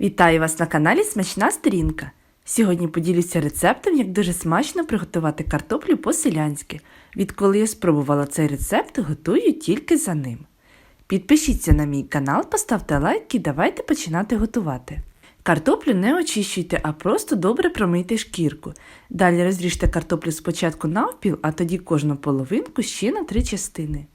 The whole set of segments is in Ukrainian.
Вітаю вас на каналі Смачна Сторінка. Сьогодні поділюся рецептом, як дуже смачно приготувати картоплю по-селянськи. Відколи я спробувала цей рецепт, готую тільки за ним. Підпишіться на мій канал, поставте лайк і давайте починати готувати. Картоплю не очищуйте, а просто добре промийте шкірку. Далі розріжте картоплю спочатку навпіл, а тоді кожну половинку ще на три частини.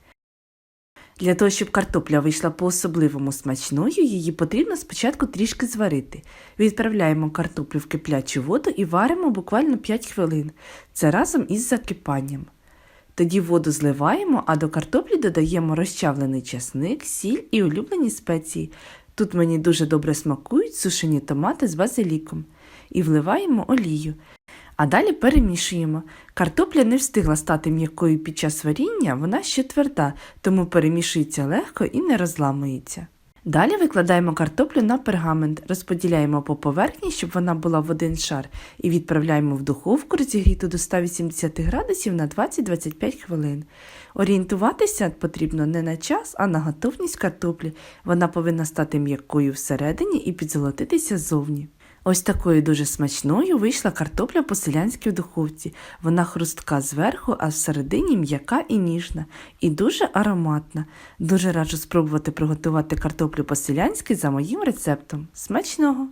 Для того, щоб картопля вийшла по-особливому смачною, її потрібно спочатку трішки зварити. Відправляємо картоплю в киплячу воду і варимо буквально 5 хвилин. Це разом із закипанням. Тоді воду зливаємо, а до картоплі додаємо розчавлений часник, сіль і улюблені спеції. Тут мені дуже добре смакують сушені томати з базиліком. І вливаємо олію. А далі перемішуємо. Картопля не встигла стати м'якою під час варіння, вона ще тверда, тому перемішується легко і не розламується. Далі викладаємо картоплю на пергамент, розподіляємо по поверхні, щоб вона була в один шар, і відправляємо в духовку розігріту до 180 градусів на 20-25 хвилин. Орієнтуватися потрібно не на час, а на готовність картоплі. Вона повинна стати м'якою всередині і підзолотитися ззовні. Ось такою дуже смачною вийшла картопля по-селянськи в духовці. Вона хрустка зверху, а всередині м'яка і ніжна, і дуже ароматна. Дуже раджу спробувати приготувати картоплю по-селянськи за моїм рецептом. Смачного!